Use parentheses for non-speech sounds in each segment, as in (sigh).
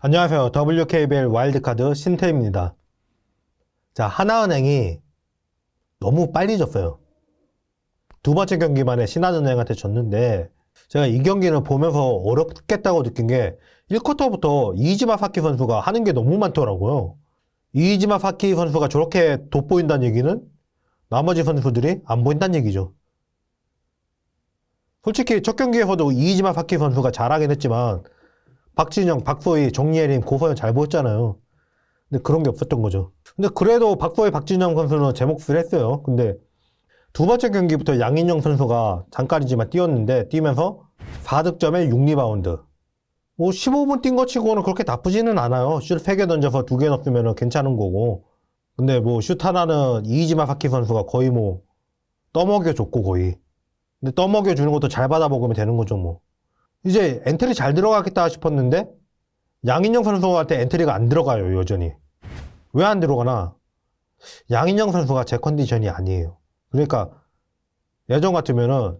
안녕하세요. WKBL 와일드카드 신태입니다. 자, 하나은행이 너무 빨리 졌어요. 두 번째 경기 만에 신한은행한테 졌는데, 제가 이 경기는 보면서 어렵겠다고 느낀 게, 1쿼터부터 이지마 사키 선수가 하는 게 너무 많더라고요. 이지마 사키 선수가 저렇게 돋보인다는 얘기는 나머지 선수들이 안 보인다는 얘기죠. 솔직히 첫 경기에서도 이지마 사키 선수가 잘하긴 했지만, 박진영, 박소희, 정예림, 고서현 잘 보였잖아요. 근데 그런 게 없었던 거죠. 근데 그래도 박소희, 박진영 선수는 제 몫을 했어요. 근데 두 번째 경기부터 양인영 선수가 잠깐이지만 뛰었는데 뛰면서 4득점에 6리바운드. 뭐 15분 뛴 거 치고는 그렇게 나쁘지는 않아요. 슛 3개 던져서 2개 넣으면 괜찮은 거고. 근데 뭐 슛 하나는 이지마 사키 선수가 거의 뭐 떠먹여 줬고 거의. 근데 떠먹여 주는 것도 잘 받아 먹으면 되는 거죠 뭐. 이제 엔트리 잘 들어가겠다 싶었는데 양인영 선수한테 엔트리가 안 들어가요 여전히. 왜 안 들어가나? 양인영 선수가 제 컨디션이 아니에요. 그러니까 예전 같으면은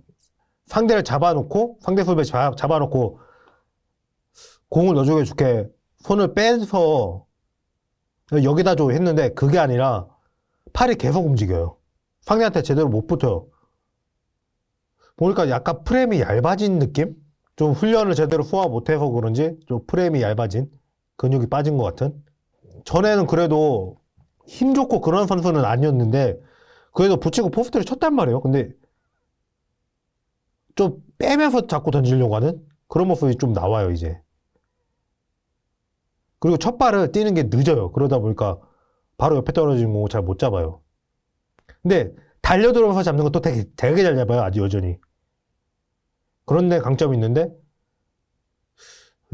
상대를 잡아놓고 상대 수비 잡- 잡아놓고 공을 넣어주게 줄게 손을 빼서 여기다 줘 했는데 그게 아니라 팔이 계속 움직여요. 상대한테 제대로 못 붙어요. 보니까 약간 프레임이 얇아진 느낌? 좀 훈련을 제대로 소화 못해서 그런지 좀 프레임이 얇아진 근육이 빠진 것 같은? 전에는 그래도 힘 좋고 그런 선수는 아니었는데 그래도 붙이고 포스트를 쳤단 말이에요. 근데 좀 빼면서 자꾸 던지려고 하는 그런 모습이 좀 나와요 이제. 그리고 첫 발을 뛰는 게 늦어요. 그러다 보니까 바로 옆에 떨어지는 거 잘 못 잡아요. 근데 달려들어서 잡는 것도 되게 되게 잘 잡아요 아직 여전히 그런데 강점이 있는데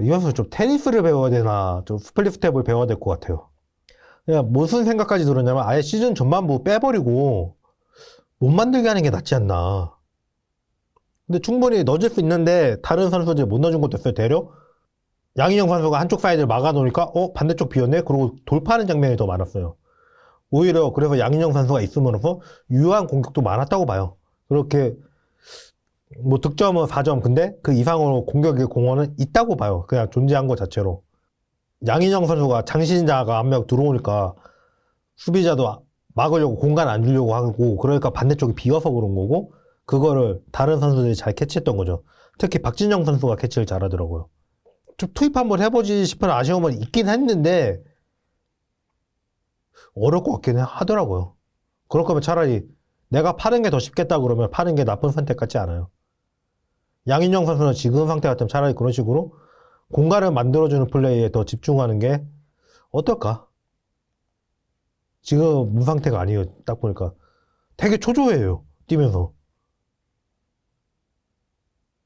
이 선수 좀 테니스를 배워야 되나 좀 스플릿 스텝을 배워야 될 것 같아요. 그냥 무슨 생각까지 들었냐면 아예 시즌 전반부 빼버리고 못 만들게 하는 게 낫지 않나. 근데 충분히 넣어줄 수 있는데 다른 선수들이 못 넣어준 것도 있어요. 대려 양인영 선수가 한쪽 사이드를 막아놓으니까 어 반대쪽 비었네. 그리고 돌파하는 장면이 더 많았어요. 오히려 그래서 양인영 선수가 있으면서 유효한 공격도 많았다고 봐요. 그렇게 뭐 득점은 4점 근데 그 이상으로 공격의 공헌은 있다고 봐요. 그냥 존재한 것 자체로. 양인영 선수가 장신자가 한명 들어오니까 수비자도 막으려고 공간 안 주려고 하고 그러니까 반대쪽이 비어서 그런 거고 그거를 다른 선수들이 잘 캐치했던 거죠. 특히 박진영 선수가 캐치를 잘하더라고요. 좀 투입 한번 해보지 싶은 아쉬움은 있긴 했는데 어려울 것 같긴 하더라고요. 그럴 거면 차라리 내가 파는 게 더 쉽겠다 그러면 파는 게 나쁜 선택 같지 않아요. 양인영 선수는 지금 상태 같으면 차라리 그런 식으로 공간을 만들어주는 플레이에 더 집중하는 게 어떨까? 지금 문 상태가 아니에요. 딱 보니까 되게 초조해요. 뛰면서.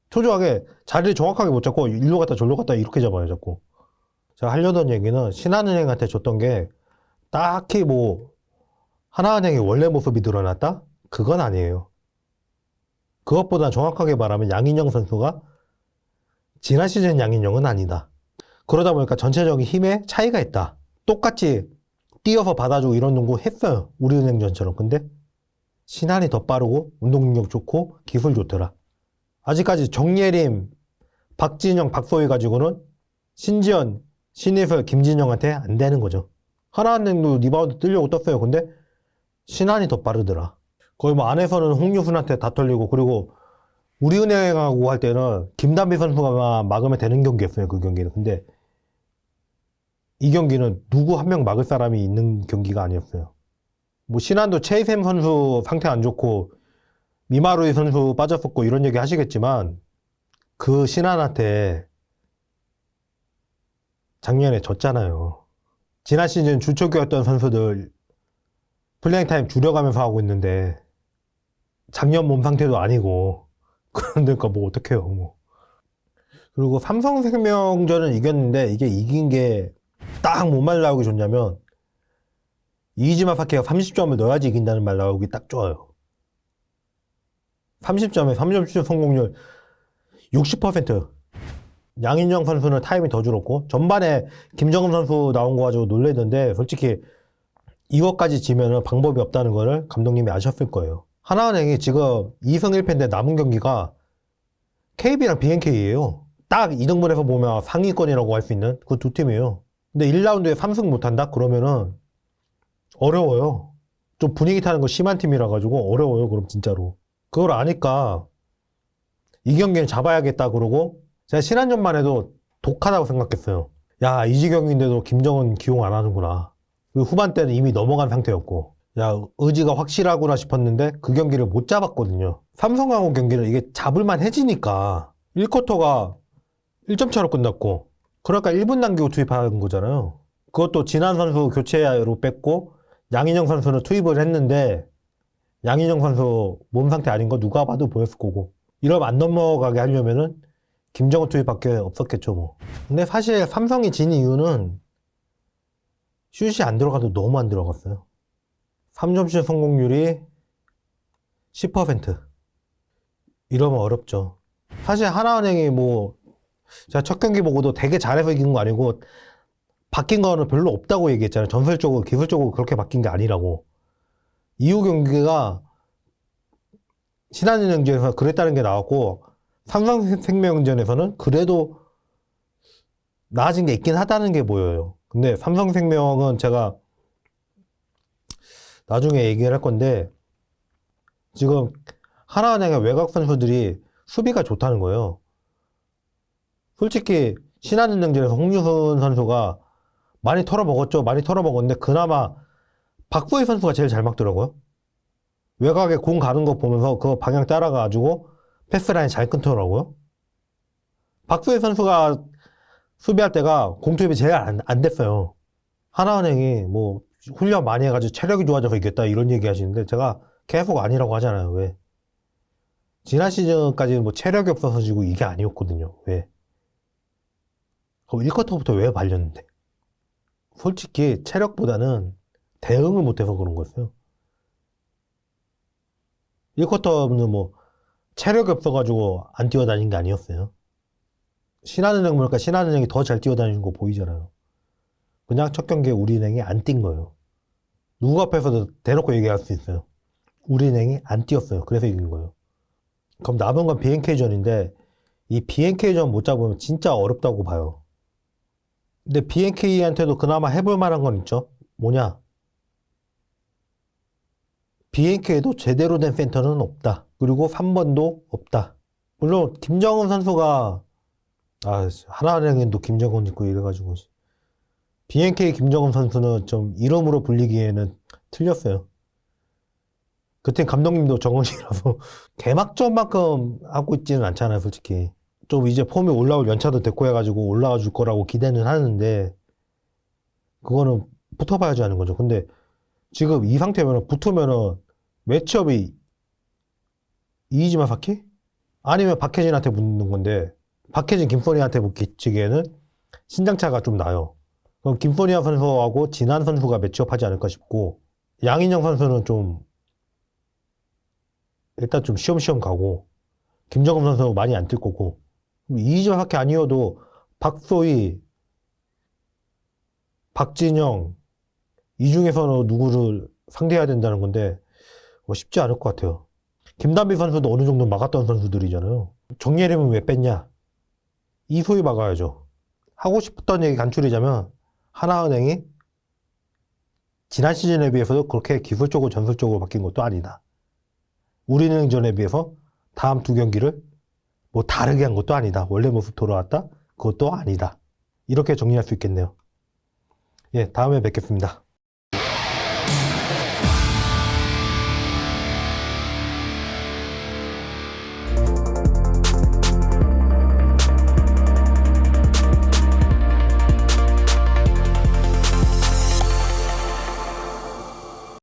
초조하게 자리를 정확하게 못 잡고 일로 갔다 절로 갔다 이렇게 잡아요. 자꾸. 제가 하려던 얘기는 신한은행한테 줬던 게 딱히 뭐 하나은행의 원래 모습이 드러났다? 그건 아니에요. 그것보다 정확하게 말하면 양인영 선수가 지난 시즌 양인영은 아니다. 그러다 보니까 전체적인 힘에 차이가 있다. 똑같이 뛰어서 받아주고 이런 농구 했어요. 우리은행전처럼. 근데 신한이 더 빠르고 운동 능력 좋고 기술 좋더라. 아직까지 정예림, 박진영, 박소희 가지고는 신지연, 신예슬, 김진영한테 안 되는 거죠. 하나은행도 리바운드 뜨려고 떴어요. 근데 신한이 더 빠르더라. 거의 뭐 안에서는 홍유순한테 다 털리고 그리고 우리은행하고 할 때는 김단비 선수가 막으면 되는 경기였어요. 그 경기는. 근데 이 경기는 누구 한 명 막을 사람이 있는 경기가 아니었어요. 뭐 신한도 최이샘 선수 상태 안 좋고 미마루이 선수 빠졌었고 이런 얘기 하시겠지만 그 신한한테 작년에 졌잖아요. 지난 시즌 주축이었던 선수들 플레잉 타임 줄여가면서 하고 있는데 작년 몸 상태도 아니고. (laughs) 그러니까 뭐 어떡해요 뭐. 그리고 삼성생명전은 이겼는데 이게 이긴 게딱뭔말 나오기 좋냐면 이지마 파케가 30점을 넣어야지 이긴다는 말 나오기 딱 좋아요. 30점에 3점 슛 성공률 60% 양인영 선수는 타임이 더 줄었고 전반에 김정은 선수 나온 거 가지고 놀래던데 솔직히 이것까지 지면은 방법이 없다는 거를 감독님이 아셨을 거예요. 하나은행이 지금 2승 1패인데 남은 경기가 KB랑 BNK예요. 딱 2등분해서 보면 상위권이라고 할 수 있는 그 두 팀이에요. 근데 1라운드에 3승 못한다? 그러면은 어려워요. 좀 분위기 타는 거 심한 팀이라 가지고 어려워요. 그럼 진짜로. 그걸 아니까 이 경기는 잡아야겠다 그러고 제가 지난전만 해도 독하다고 생각했어요. 야, 이지경인데도 김정은 기용 안 하는구나. 그 후반 때는 이미 넘어간 상태였고 야, 의지가 확실하구나 싶었는데 그 경기를 못 잡았거든요. 삼성하고 경기는 이게 잡을만 해지니까 1쿼터가 1점 차로 끝났고 그러니까 1분 남기고 투입한 거잖아요. 그것도 진한 선수 교체로 뺐고 양인영 선수는 투입을 했는데 양인영 선수 몸 상태 아닌 거 누가 봐도 보였을 거고 이러면 안 넘어가게 하려면은 김정은 투입밖에 없었겠죠 뭐. 근데 사실 삼성이 진 이유는 슛이 안 들어가도 너무 안 들어갔어요. 3점슛 성공률이 10%. 이러면 어렵죠. 사실 하나은행이 뭐 제가 첫 경기 보고도 되게 잘해서 이긴 거 아니고 바뀐 거는 별로 없다고 얘기했잖아요. 전술적으로 기술적으로 그렇게 바뀐 게 아니라고. 이후 경기가 신한은행전에서 그랬다는 게 나왔고 삼성생명전에서는 그래도 나아진 게 있긴 하다는 게 보여요. 근데 삼성생명은 제가 나중에 얘기를 할 건데 지금 하나은행의 외곽 선수들이 수비가 좋다는 거예요. 솔직히 신한은행전에서 홍유순 선수가 많이 털어먹었죠. 많이 털어먹었는데 그나마 박보희 선수가 제일 잘 막더라고요. 외곽에 공 가는 거 보면서 그 방향 따라가가지고 패스라인 잘 끊더라고요. 박보희 선수가 수비할 때가 공투입이 제일 안, 안 됐어요. 하나은행이 뭐 훈련 많이 해가지고 체력이 좋아져서 이겼다 이런 얘기 하시는데 제가 계속 아니라고 하잖아요. 왜? 지난 시즌까지는 뭐 체력이 없어서 지고 이게 아니었거든요. 왜? 그럼 1쿼터부터 왜 발렸는데? 솔직히 체력보다는 대응을 못해서 그런 거였어요. 1쿼터는 뭐 체력이 없어가지고 안 뛰어다닌 게 아니었어요. 신한은행 보니까 신한은행이 더 잘 뛰어다니는 거 보이잖아요. 그냥 첫 경기에 우리은행이 안 뛴 거예요. 누구 앞에서도 대놓고 얘기할 수 있어요. 우리은행이 안 뛰었어요. 그래서 이긴 거예요. 그럼 남은 건 BNK전인데 이 BNK전 못 잡으면 진짜 어렵다고 봐요. 근데 BNK한테도 그나마 해볼 만한 건 있죠. 뭐냐? BNK에도 제대로 된 센터는 없다. 그리고 3번도 없다. 물론 김정은 선수가 아 하나은행에도 김정은 있고 이래가지고 BNK 김정은 선수는 좀 이름으로 불리기에는 틀렸어요. 그때 감독님도 정원이라서 (laughs) 개막전만큼 하고 있지는 않잖아요, 솔직히. 좀 이제 폼이 올라올 연차도 됐고 해가지고 올라와 줄 거라고 기대는 하는데 그거는 붙어봐야지 하는 거죠. 근데 지금 이 상태면 붙으면은 매치업이 이이지마 사키? 아니면 박혜진한테 붙는 건데 박혜진 김소니한테 붙기치기에는 신장차가 좀 나요. 그럼 김소니아 선수하고 진한 선수가 매치업 하지 않을까 싶고 양인영 선수는 좀 일단 좀 시험시험 가고 김정은 선수 많이 안 뛸 거고 이지마밖에 아니어도 박소희, 박진영 이 중에서는 누구를 상대해야 된다는 건데 뭐 쉽지 않을 것 같아요. 김단비 선수도 어느 정도 막았던 선수들이잖아요. 정예림은 왜 뺐냐? 이소희 막아야죠. 하고 싶었던 얘기 간추리자면 하나은행이 지난 시즌에 비해서도 그렇게 기술적으로 전술적으로 바뀐 것도 아니다. 우리은행전에 비해서 다음 두 경기를 뭐 다르게 한 것도 아니다. 원래 모습 돌아왔다? 그것도 아니다. 이렇게 정리할 수 있겠네요. 예, 다음에 뵙겠습니다.